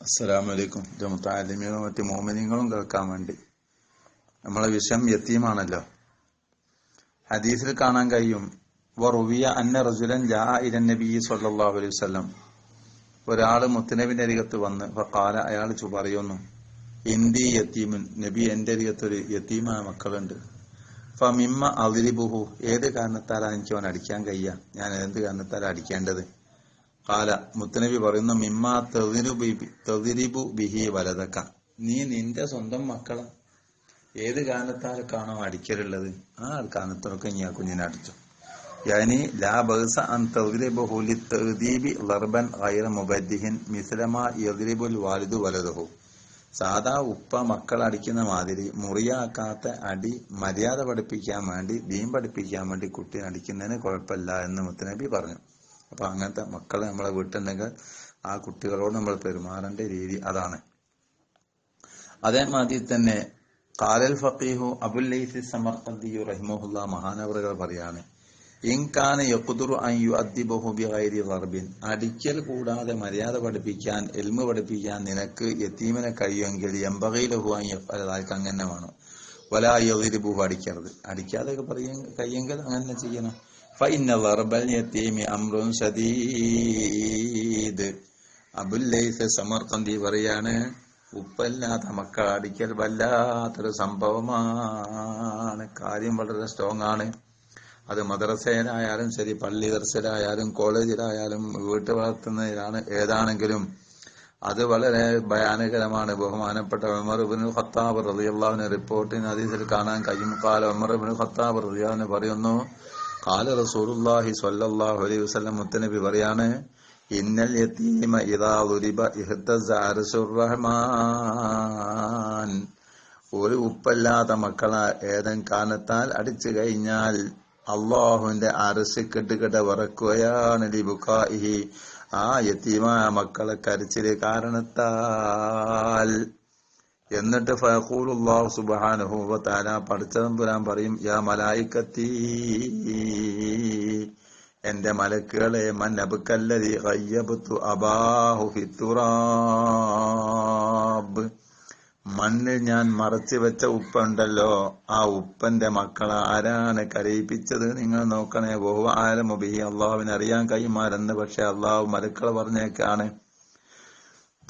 അസ്സലാമലൈക്കും. ജമുത്താലിമികളും മറ്റ് മോമിനിങ്ങളും കേൾക്കാൻ വേണ്ടി. നമ്മളെ വിഷയം യത്തീമാണല്ലോ. ഹദീസിൽ കാണാൻ കഴിയും വറുവിയ അന്ന റസുലൻ ജാ ഇരൻ നബി സല്ലല്ലാഹു അലൈഹി വസല്ലം. ഒരാൾ മുത്തനബിന്റെ അരികത്ത് വന്ന് കാല അയാൾ ചു പറയുന്നു ഇന്തി യത്തീമുൻ നബി എന്റെ അരികത്തൊരു യത്തീമായ മക്കളുണ്ട്. ഫമിമ്മ അവരിബുഹു ഏത് കാരണത്താലാണ് എനിക്ക് അവൻ അടിക്കാൻ കഴിയുക? ഞാൻ എന്ത് കാരണത്താലാണ് അടിക്കേണ്ടത്? കാല മുത്തനബി പറയുന്നു മിമ്മ തെതിരിബു ബിഹി വലതക്ക നീ നിന്റെ സ്വന്തം മക്കളെ ഏത് കാലത്താർക്കാണോ അടിക്കലുള്ളത്? ആ കാരണത്തിനൊക്കെ നീ ആ കുഞ്ഞിനെ അടിച്ചു. യാനി ലാ ബഹസ അൻ തദ്രിബഹു ലിത്തദീബി ലർബൻ ഗൈറ മുബദ്ദിഹിൻ മിസ്ലമ യദ്രിബുൽ വാലിദു വലതുഹു സാധാ ഉപ്പ മക്കൾ അടിക്കുന്ന മാതിരി മുറിയാക്കാത്ത അടി മര്യാദ പഠിപ്പിക്കാൻ വേണ്ടി ദീൻ പഠിപ്പിക്കാൻ വേണ്ടി കുട്ടിയെ അടിക്കുന്നതിന് കുഴപ്പമില്ല എന്ന് മുത്തനബി പറഞ്ഞു. അപ്പൊ അങ്ങനത്തെ മക്കളെ നമ്മളെ വീട്ടിലുണ്ടെങ്കിൽ ആ കുട്ടികളോട് നമ്മൾ പെരുമാറേണ്ട രീതി അതാണ്. അതേമാതിരി തന്നെ കാലൽ ഫീഹു അബുല്ലൈസി സമർക്കന്തിയു റഹിമുല്ല മഹാനവറുകൾ പറയാണ് അൻ യുഅദ്ദിബഹു ബിഗൈരി അടിക്കൽ കൂടാതെ മര്യാദ പഠിപ്പിക്കാൻ എൽമ പഠിപ്പിക്കാൻ നിനക്ക് യത്തീമിനെ കഴിയുമെങ്കിൽ എമ്പകയിലഹു അൻ യഫ്അലാൽക്ക് അങ്ങനെ വേണം. വലാ യദിരിബുഹു അടിക്കരുത്. അടിക്കാതെ കഴിയെങ്കിൽ അങ്ങനെ ചെയ്യണം. അമ്രുൻ സദീദ് അബുല്ലൈസ് സമർക്കന്തി പറയാണ് ഉപ്പല്ലാത്ത മക്കൾ അടിക്കൽ വല്ലാത്തൊരു സംഭവമാണ്. കാര്യം വളരെ സ്ട്രോങ് ആണ്. അത് മദ്രസയിലായാലും ശരി പള്ളി ദർശനായാലും കോളേജിലായാലും വീട്ടു വളർത്തുന്നതിലാണ് ഏതാണെങ്കിലും അത് വളരെ ഭയാനകരമാണ്. ബഹുമാനപ്പെട്ട ഉമർ ഇബ്നു ഖത്താബ് റളിയല്ലാഹുവിന്റെ റിപ്പോർട്ടിന് ഹദീസിൽ കാണാൻ കഴിയും. കാലം ഉമർ ഇബ്നു ഖത്താബ് റളിയല്ലാഹു പറയുന്നു കാല റസൂലുല്ലാഹി സ്വല്ലല്ലാഹു അലൈഹി വസല്ലം മുത്തനബി പറയാണ് ഇന്നൽ യതീമ ഇദാ ദുരിബ ഇഹ്തസ അർശുർ റഹ്മാൻ. ഒരു ഉപ്പല്ലാത്ത മക്കളെ ഏതൻ കാലത്താൽ അടിച്ചു കഴിഞ്ഞാൽ അള്ളാഹുവിന്റെ അരസ് കെട്ടുകെട്ട വറക്കുകയാണ്. ആ യത്തീമായ മക്കളെ കരച്ചിൽ കാരണത്താൽ എന്നിട്ട് ഫഖൂലുല്ലാഹു സുബ്ഹാനഹു വ തആല പഠിച്ചതമ്പുരാൻ പറയും? യാ മലായിക്കത്തി എന്റെ മലക്കുകളെ മന്നബുക്കല്ലതി കയ്യബുത്തു അബാഹു ഫിത്തുറാബ്. മണ്ണിൽ ഞാൻ മറച്ചു വെച്ച ഉപ്പുണ്ടല്ലോ ആ ഉപ്പന്റെ മക്കൾ ആരാണ് കരയിപ്പിച്ചത്? നിങ്ങൾ നോക്കണേ ബഹു ആലമുബി അള്ളാഹുവിനറിയാൻ കൈമാരെന്ന് പക്ഷെ അള്ളാഹു മലക്കൾ പറഞ്ഞേക്കാണ്.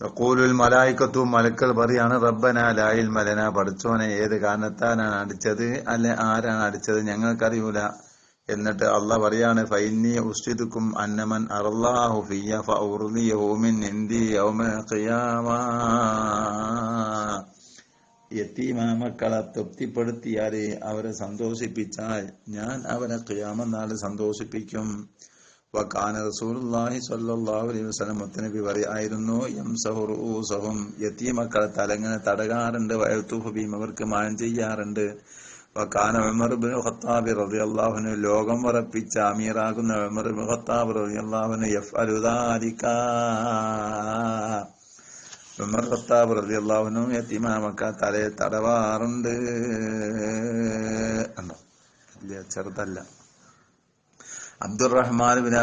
തക്കൂലുൽ മലായിക്കത്തു മലക്കൾ പറയാണ് റബ്ബന ലായിൽ മലന പഠിച്ചോനെ ഏത് കാരണത്താലാണ് അടിച്ചത്? അല്ലെ ആരാണ് അടിച്ചത്? ഞങ്ങൾക്കറിയൂല. എന്നിട്ട് അള്ള പറയാണ് ഫൈന്നി ഉസ്തിദുക്കും അന്നമൻ അറല്ലാഹു ഫിയ ഫൗർലിയഹു മിൻ ഇന്ദി തൃപ്തിപ്പെടുത്തിയാൽ അവരെ സന്തോഷിപ്പിച്ചാൽ ഞാൻ അവരെ ക്യാമനാൾ സന്തോഷിപ്പിക്കും. വക്കാന റസൂലുള്ളാഹി സ്വല്ലല്ലാഹു അലൈഹി വസല്ലം മുത്തനബി പറയായിരുന്നു യംസഹു റൂസഹും യത്തീമക്കളെ തലങ്ങനെ തടകാറുണ്ട് വയത്തുഹു ബീം അവർക്ക് മാനം ചെയ്യാറുണ്ട്. വക്കാന ഉമർ ബിൻ ഖത്താബ് റളിയല്ലാഹുവിന് ലോകം വറപ്പിച്ച അമീറാകുന്ന ഉമർ ബിൻ ഖത്താബ് റളിയല്ലാഹുവിന് യഫ് ദാലിക ഉമർ ഖത്താബ് റളിയല്ലാഹുവിനും യതീമാമക്ക തലയെ തടവാറുണ്ട്. ചെറുതല്ല. അബ്ദുറഹ്മാൻ ബിൻ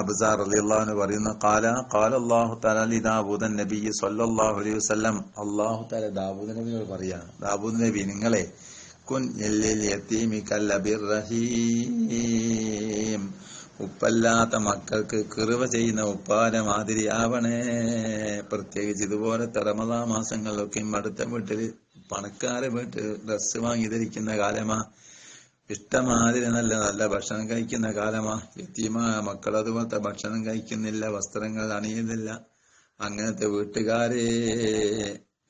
അബ്സാർ റളിയല്ലാഹു പറയുന്ന കാല ഖാല അല്ലാഹു തആല ലി ദാവൂദൻ നബി സ്വല്ലല്ലാഹു അലൈഹി വസല്ലം. അല്ലാഹു തആല ദാവൂദ് നബിയോട് പറയാണ് ദാവൂദ് നബി നിങ്ങളെ കുൻ റഹീം ഉപ്പല്ലാത്ത മക്കൾക്ക് കിറിവ ചെയ്യുന്ന ഉപ്പാല മാതിരിയാവണേ പ്രത്യേകിച്ച് ഇതുപോലത്തെ റമദാ മാസങ്ങളിലൊക്കെയും അടുത്ത വീട്ടിൽ പണക്കാരെ വീട്ടിൽ ഡ്രസ്സ് വാങ്ങി ധരിക്കുന്ന കാലമാ. ഇഷ്ടമാതിരി നല്ല ഭക്ഷണം കഴിക്കുന്ന കാലമാ. എത്തിയമായ മക്കൾ അതുപോലത്തെ ഭക്ഷണം കഴിക്കുന്നില്ല വസ്ത്രങ്ങൾ അണിയുന്നില്ല. അങ്ങനത്തെ വീട്ടുകാരെ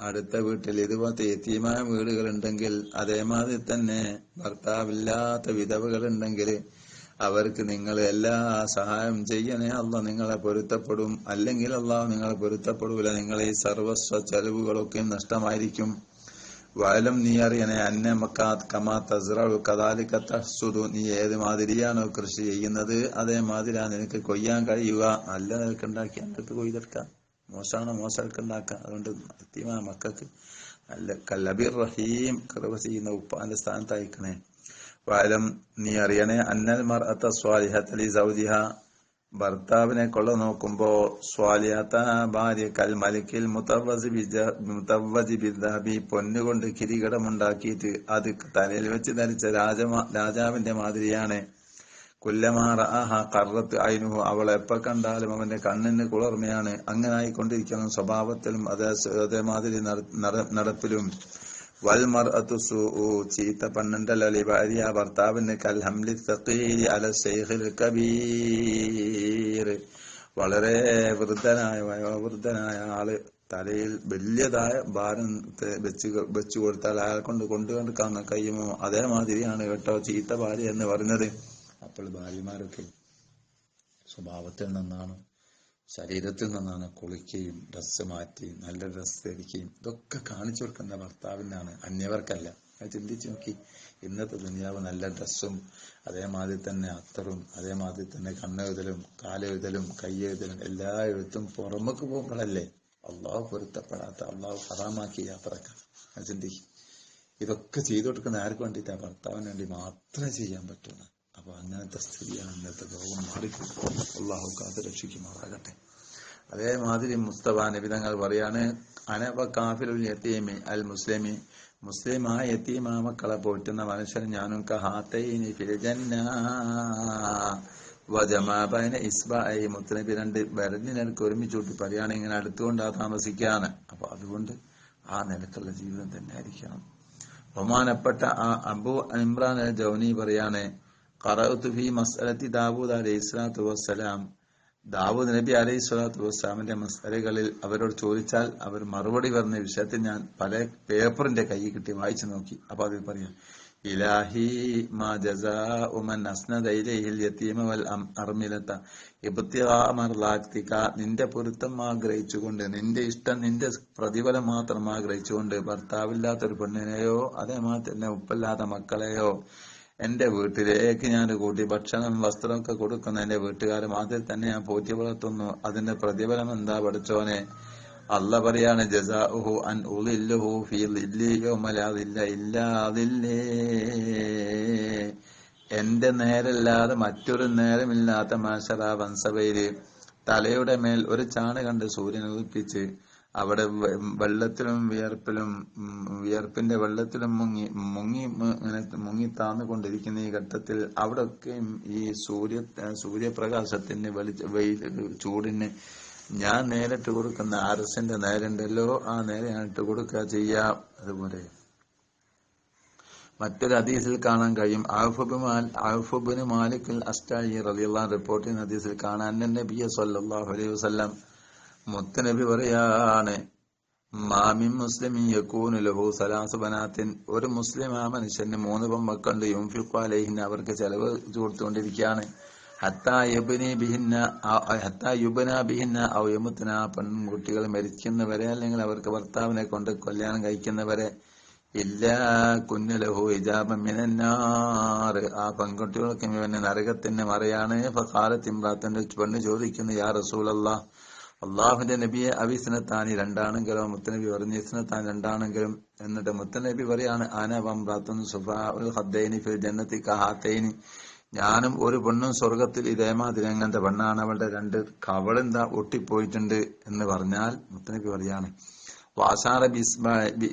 അടുത്ത വീട്ടിൽ ഇതുപോലത്തെ എത്തിയമായ വീടുകൾ ഉണ്ടെങ്കിൽ അതേമാതിരി തന്നെ ഭർത്താവില്ലാത്ത വിധവകൾ ഉണ്ടെങ്കിൽ അവർക്ക് നിങ്ങൾ എല്ലാ സഹായം ചെയ്യണേ അല്ല നിങ്ങളെ പൊരുത്തപ്പെടും. അല്ലെങ്കിൽ അള്ളാഹ് നിങ്ങളെ പൊരുത്തപ്പെടൂല. നിങ്ങളെ ഈ സർവസ്വ ചെലവുകളൊക്കെ നഷ്ടമായിരിക്കും. വയലും നീ അറിയണേ അന്ന കമാ തസ്റു കദാലിക്ക തഹ്സുദു. നീ ഏത് മാതിരിയാണോ കൃഷി ചെയ്യുന്നത് അതേമാതിരി നിനക്ക് കൊയ്യാൻ കഴിയുക. നല്ല നിനക്ക് ഉണ്ടാക്കി എന്നിട്ട് കൊയ്തെടുക്കാം. മോശമാണോ മോശമൊക്കെ ഉണ്ടാക്കാം അതുകൊണ്ട് കൃത്യമായ മക്കൾക്ക് നല്ല കല്ലബിർ റഹീം കൃപ ചെയ്യുന്ന ഉപ്പാന്റെ സ്ഥാനത്ത് അയക്കണേ വയലം നീ അറിയണേ അന്നൽ മർ അത്ത സ്വാലിഹത്തലി സൗദിഹ ഭർത്താവിനെ കൊള്ള നോക്കുമ്പോ സ്വാലിയാത്ത ഭാര്യ കൽ ബിദ്ദാബി പൊന്നുകൊണ്ട് കിരീടമുണ്ടാക്കിയിട്ട് അത് തലയിൽ വെച്ച് ധരിച്ച രാജാവിന്റെ മാതിരിയാണ്. കുല്ലമാറ ആഹ കറത്ത് അയിനുഹു അവൾ എപ്പ കണ്ടാലും അവന്റെ കണ്ണിന് കുളിർമയാണ്. അങ്ങനെ ആയിക്കൊണ്ടിരിക്കുന്ന സ്വഭാവത്തിലും അതേ അതേമാതിരി നട- നട- നടപ്പിലും. വൽമർ ചീത്ത പെണ്ണുണ്ടല്ലോ ഭാര്യ ഭർത്താവിന് കൽ ഹംലി തഖീരി അല ശൈഖിൽ കബീർ. വളരെ വൃദ്ധനായ വയോവൃദ്ധനായ ആൾ തലയിൽ വലിയതായ ഭാരം വെച്ച് വെച്ചു കൊടുത്താൽ അയാൾ കൊണ്ട് കൊണ്ടു കണ്ടുക്കാൻ കഴിയുമോ അതേമാതിരിയാണ് കേട്ടോ ചീത്ത ഭാര്യ എന്ന് പറയുന്നത്. അപ്പോൾ ഭാര്യമാരൊക്കെ സ്വഭാവത്തിൽ നിന്നാണ് ശരീരത്തിൽ നിന്നാണ് കുളിക്കുകയും ഡ്രസ്സ് മാറ്റി നല്ല ഡ്രസ്സ് ധരിക്കുകയും ഇതൊക്കെ കാണിച്ചു കൊടുക്കുന്ന ഭർത്താവിനാണ്. അന്യവർക്കല്ല. അത് ചിന്തിച്ചു നോക്കി. ഇന്നത്തെ ദുനിയാവ് നല്ല ഡ്രസ്സും അതേമാതിരി തന്നെ അത്തറും അതേമാതിരി തന്നെ കണ്ണെഴുതലും കാലെഴുതലും കയ്യെഴുതലും എല്ലാ എഴുത്തും പുറമേക്ക് പോകുമ്പോഴല്ലേ അള്ളാഹു പൊരുത്തപ്പെടാത്ത അള്ളാഹു ഹറാമാക്കി യാത്രക്കാർ. അത് ചിന്തിക്കും. ഇതൊക്കെ ചെയ്തു കൊടുക്കുന്ന ആർക്ക് വേണ്ടിയിട്ടാണ് ഭർത്താവിന് വേണ്ടി മാത്രമേ ചെയ്യാൻ പറ്റുള്ളൂ അപ്പൊ അങ്ങനത്തെ സ്ഥിതിയാണ് ഇന്നത്തെ ലോകം മാറിക്കൊണ്ടു അള്ളാഹു കാത്ത് രക്ഷിക്കുമാറാകട്ടെ. അതേമാതിരി മുസ്തഫ നബിതങ്ങൾ പറയാണ് അനവ കാഫിലുൽ യത്തീമി അൽ മുസ്ലിമി. മുസ്ലിമായ യത്തീമാ മക്കളെ പോറ്റുന്ന മനുഷ്യൻ ഞാനും കഹാത്തൈനി ഫിൽജന്ന വജമാബൈന ഇസ്ബായി മുത്തനബി രണ്ട് വിരലിനടുക്ക് ഒരുമിച്ച് കൂട്ടി പറയുകയാണ് ഇങ്ങനെ അടുത്തുകൊണ്ടാ താമസിക്കാണ് അപ്പൊ അതുകൊണ്ട് ആ നിലക്കുള്ള ജീവിതം തന്നെ ആയിരിക്കണം. ബഹുമാനപ്പെട്ട ആ അബു ഇമ്രാൻ ജൗനി പറയാണ് ഖറഅതു ഫി മസ്അലത്തി ദാവൂദ് അലൈഹി സ്വലാത്തു വസ്സലാം ദാവൂദ് നബി അലൈഹി സ്വലാത്തു വസ്സലാമിന്റെ മസ്അലകളിൽ അവരോട് ചോദിച്ചാൽ അവർ മറുപടി പറഞ്ഞ വിഷയത്തിൽ ഞാൻ പല പേപ്പറിന്റെ കൈ കിട്ടി വായിച്ചു നോക്കി. അപ്പൊ അതിൽ പറയാം ഇലാഹി മാ ജസാഉ മൻ അസ്നദ ഇലൈഹിൽ യതീമ വൽ അർമിലത. ഇബ്തിഗാ മർളാത്തിക നിന്റെ പൊരുത്തം ആഗ്രഹിച്ചുകൊണ്ട് നിന്റെ ഇഷ്ടം നിന്റെ പ്രതിഫലം മാത്രം ആഗ്രഹിച്ചുകൊണ്ട് ഭർത്താവില്ലാത്ത ഒരു പെണ്ണിനെയോ അതേമാതിരി തന്നെ ഉപ്പല്ലാത്ത മക്കളെയോ എന്റെ വീട്ടിലേക്ക് ഞാൻ കൂട്ടി ഭക്ഷണം വസ്ത്രമൊക്കെ കൊടുക്കുന്ന എന്റെ വീട്ടുകാർ അതിൽ തന്നെ ഞാൻ പോറ്റി വളർത്തുന്നു. അതിന്റെ പ്രതിഫലം എന്താ പഠിച്ചോനെ? അല്ല പറയാണ് ജസാഉഹു അൻ ഉലില്ലുഹു ഫീ ളില്ലി യൗമ ഇല്ലാതില്ലേ എന്റെ നേരല്ലാതെ മറ്റൊരു നേരമില്ലാത്ത മാഷറ വംശവയിൽ തലയുടെ മേൽ ഒരു ചാണ് കണ്ട് സൂര്യൻ ഉദിപ്പിച്ച് അവിടെ വെള്ളത്തിലും വിയർപ്പിലും വിയർപ്പിന്റെ വെള്ളത്തിലും മുങ്ങി മുങ്ങി ഇങ്ങനെ മുങ്ങി താന്നുകൊണ്ടിരിക്കുന്ന ഈ ഘട്ടത്തിൽ അവിടെയൊക്കെയും ഈ സൂര്യ സൂര്യപ്രകാശത്തിന് വെളിച്ച വെയിൽ ചൂടിന് ഞാൻ നേരിട്ട് കൊടുക്കുന്ന ആർഎസിന്റെ നേരുണ്ടല്ലോ ആ നേരെ ഞാൻ ഇട്ട് കൊടുക്കുക ചെയ്യാം അതുപോലെ. മറ്റൊരു ഹദീസിൽ കാണാൻ കഴിയും. ഔഫബിന് മാലിക്കൽ അസ്റ്റായി റബിയുള്ള റിപ്പോർട്ടിംഗ് ഹദീസിൽ കാണാൻ നബിയ സല്ലല്ലാഹു അലൈഹി വസല്ലം മുത്തനബി പറയാണ് മാമിൻ മുസ്ലിമിൻ യക്കൂനു ലഹു സലാസു ബനാത്തിൻ. ഒരു മുസ്ലിം ആ മനുഷ്യന് മൂന്ന് പെൺമക്കളുണ്ട്. യുംഫിഖു അവർക്ക് ചെലവ് കൊടുത്തുകൊണ്ടിരിക്കുകയാണ്. യബ്നി പെൺകുട്ടികൾ മരിക്കുന്നവരെ അല്ലെങ്കിൽ അവർക്ക് ഭർത്താവിനെ കൊണ്ട് കല്യാണം കഴിക്കുന്നവരെ. ഇല്ല കുഞ്ഞലഹു ഇജാബം മിനന്നാറ് ആ പെൺകുട്ടികൾക്ക് ഇവന് നരകത്തിന് മറയാണ്. ഫഖാലത്ത് ഇമ്രാത്തിന്റെ പെണ്ണ് ചോദിക്കുന്നു യാ റസൂലല്ലാ അള്ളാഹുന്റെ നബിയെ അവിസ്നത്താനി രണ്ടാണെങ്കിലും മുത്തനബി പറഞ്ഞു ഇസ്നത്താൻ രണ്ടാണെങ്കിലും എന്നിട്ട് മുത്തനബി പറയാണ് ആന വംറാത്തുൻ സുഫാഉൽ ഹദ്ദൈനി ഫിൽ ജന്നത്തി കഹാത്തൈനി ഞാനും ഒരു പെണ്ണും സ്വർഗത്തിൽ ഇതേമാതിരി അങ്ങനത്തെ പെണ്ണാണ്. അവളുടെ രണ്ട് കവളെന്താ ഒട്ടിപ്പോയിട്ടുണ്ട് എന്ന് പറഞ്ഞാൽ മുത്തനബി പറയാണ്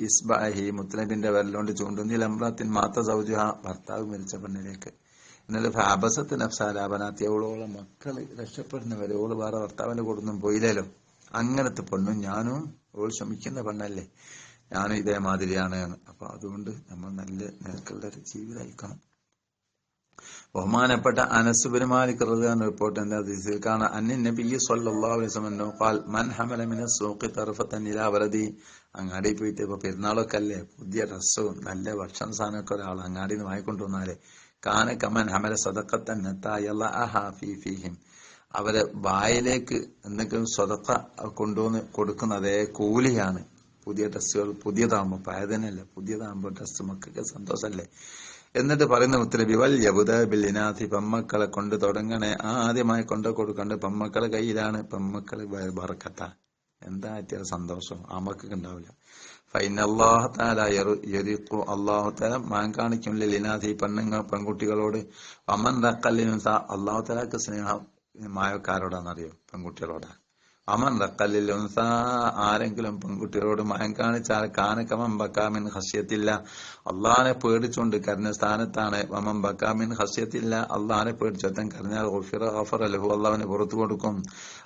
ഇസ്ബാഹി മുത്തനബിന്റെ വിരലുകൊണ്ട് ചൂണ്ടുന്നിൽ അമ്രാത്തിൻ മാത്ത സൗജുഹ ഭർത്താവ് മരിച്ച പെണ്ണിലേക്ക്. എന്നാലും ഫാബസത്ത് അഫ്സാലാപനാത്തി അവളോളം മക്കൾ രക്ഷപ്പെടുന്നവരെ ഓൾ വേറെ ഭർത്താവിന്റെ കൂടൊന്നും പോയില്ലല്ലോ. അങ്ങനത്തെ പെണ്ണും ഞാനും ഓൾ ശ്രമിക്കുന്ന പെണ്ണല്ലേ. ഞാനും ഇതേമാതിരിയാണ്. അപ്പൊ അതുകൊണ്ട് നമ്മൾ നല്ല നിരക്കുള്ള ഒരു ജീവിതം അയക്കണം ബഹുമാനപ്പെട്ട അനസുബിന് മാലിക് റിപ്പോർട്ട് എന്താ ഹദീസിൽ കാണാം അലൈഹി വസല്ലം മൻ ഹമല മിന സൂഖി അങ്ങാടി പോയിട്ട് ഇപ്പൊ പെരുന്നാളൊക്കെ അല്ലേ പുതിയ ഡ്രസ്സും നല്ല ഭക്ഷണ സാധനമൊക്കെ ഒരാൾ അങ്ങാടിയിൽ നിന്ന് വാങ്ങിക്കൊണ്ട് വന്നാലേ. കാന കമൻ ഹമല ഫീ ഫീഹിം. അവരെ വായിലേക്ക് എന്തെങ്കിലും സ്വതക്ക കൊണ്ടുവന്ന് കൊടുക്കുന്ന അതേ കൂലിയാണ്. പുതിയ ഡ്രസ്സുകൾ പുതിയതാകുമ്പോൾ അല്ലേ പുതിയതാകുമ്പോൾ ഡ്രസ്സ് മക്കൾക്ക് സന്തോഷമല്ലേ. എന്നിട്ട് പറയുന്ന മുത്തലബി വൽ യബുദ ബില്ലിനാഥി പമ്മക്കളെ കൊണ്ട് തുടങ്ങണേ. ആദ്യമായി കൊണ്ട് കൊടുക്കണ്ട് പമ്മക്കളെ കയ്യിലാണ്. പമ്മക്കളെ ബറക്കത്ത. എന്താ അത്യാ സന്തോഷം? മക്കൾക്ക് ഉണ്ടാവില്ല. അള്ളാഹു താല മാൻ കാണിക്കും ലിനാഥി പെണ്ണുങ്ങൾ പെൺകുട്ടികളോട് അമൻ തക്കല്ലിനും അള്ളാഹു താലാക്ക് സ്നേഹം മായക്കാരോടാണെന്നറിയോ പെൺകുട്ടികളോടാ. അമൻ റക്കല്ലിൽ ഉൻസ ആരെങ്കിലും പെൺകുട്ടികളോട് മയം കാണിച്ചാൽ കാനക്കമം ബക്കാമിൻ ഹസ്യത്തില്ല അള്ളാനെ പേടിച്ചുകൊണ്ട് കരഞ്ഞ സ്ഥാനത്താണ് മമം ബക്കാമിൻ ഹസ്യത്തില്ല അള്ളാനെ പേടിച്ചൊത്തൻ കരഞ്ഞാൽ ഗഫർ ലഹു അള്ളാവിന് പുറത്തു കൊടുക്കും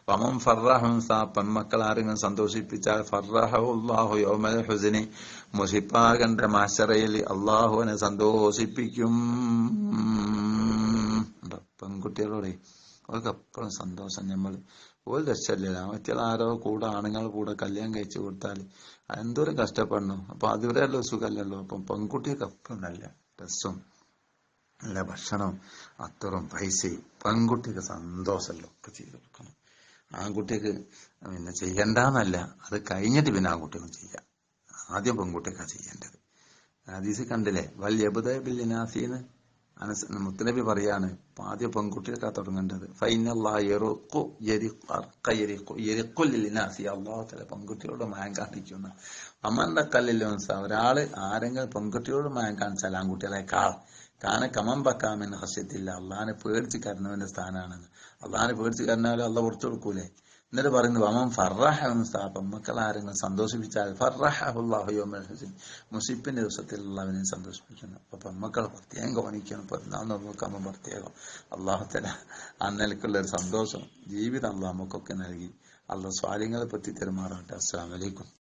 വമം ഫർറഹുൻസ പെൺമക്കൾ ആരെങ്കിലും സന്തോഷിപ്പിച്ചാൽ ഫർറഹുല്ലാഹു യോമൽ ഹുസിനി മുഷിപ്പാകന്റെ മാശറയിൽ അള്ളാഹുവിനെ സന്തോഷിപ്പിക്കും? പെൺകുട്ടികളോടെ അവർക്ക് എപ്പോഴും സന്തോഷം. നമ്മൾ ഒരു രക്ഷയില്ല. മറ്റുള്ള ആരോ കൂടെ ആണുങ്ങൾ കൂടെ കല്യാണം കഴിച്ചു കൊടുത്താൽ എന്തോരം കഷ്ടപ്പെടണം. അപ്പൊ അതുവരെയല്ലോ സുഖമല്ലല്ലോ. അപ്പം പെൺകുട്ടിയൊക്കെ എപ്പോഴും നല്ല രസം നല്ല ഭക്ഷണം അത്തറും പൈസയും പെൺകുട്ടിക്ക് സന്തോഷമല്ലോ ഒക്കെ ചെയ്തു കൊടുക്കണം. ആൺകുട്ടിക്ക് പിന്നെ ചെയ്യണ്ടെന്നല്ല. അത് കഴിഞ്ഞിട്ട് പിന്നെ ആൺകുട്ടികൾ ചെയ്യാം. ആദ്യം പെൺകുട്ടിക്കാണ് ചെയ്യേണ്ടത്. ഹദീസ് കണ്ടില്ലേ? വൽ യബുദബില്ലിനാസീന്ന് അനസ് മുത്തനബി പറയാണ് ആദ്യ പെൺകുട്ടികൾക്കാ തുടങ്ങേണ്ടത്. അള്ളാഹുത്തല പെൺകുട്ടിയോട് മായം കാണിക്കുന്ന അമ്മന്റെ കല്ലിൽ ഒരാൾ ആരെങ്കിലും പെൺകുട്ടിയോട് മായം കാണിച്ചാൽ ആൺകുട്ടികളെക്കാൾ കാന കമം ബക്കാമെന്ന് ഹസ്യത്തില്ല അള്ളഹാനെ പേടിച്ച് കരുന്നവന്റെ സ്ഥാനമാണെന്ന് അള്ളഹാനെ പേടിച്ച് കരുന്നാലും അള്ള പുറത്തു കൊടുക്കൂലേ? എന്നിട്ട് പറയുന്നു വമം ഫർറഹ എന്ന് സ്ഥാപം മക്കൾ ആരെങ്കിലും സന്തോഷിപ്പിച്ചാൽ ഫർറഹുല്ലാഹുയോമൽ ഹുസൈൻ. മുസിപ്പിന്റെ ദിവസത്തിൽ അവനെ സന്തോഷിപ്പിക്കുന്നു. അപ്പൊ മക്കൾ പ്രത്യേകം ഗവനിക്കണം പെരുന്നാൾ നോക്കുമ്പോൾ പ്രത്യേകം അള്ളാഹുത്തല ആ നിലക്കുള്ള ഒരു സന്തോഷം ജീവിതം അള്ളാഹ് നമുക്കൊക്കെ നൽകി. അള്ളാഹ് സ്വാലിങ്ങളെ പറ്റി തെരുമാറാട്ടെ. അസ്സാം വലൈക്കും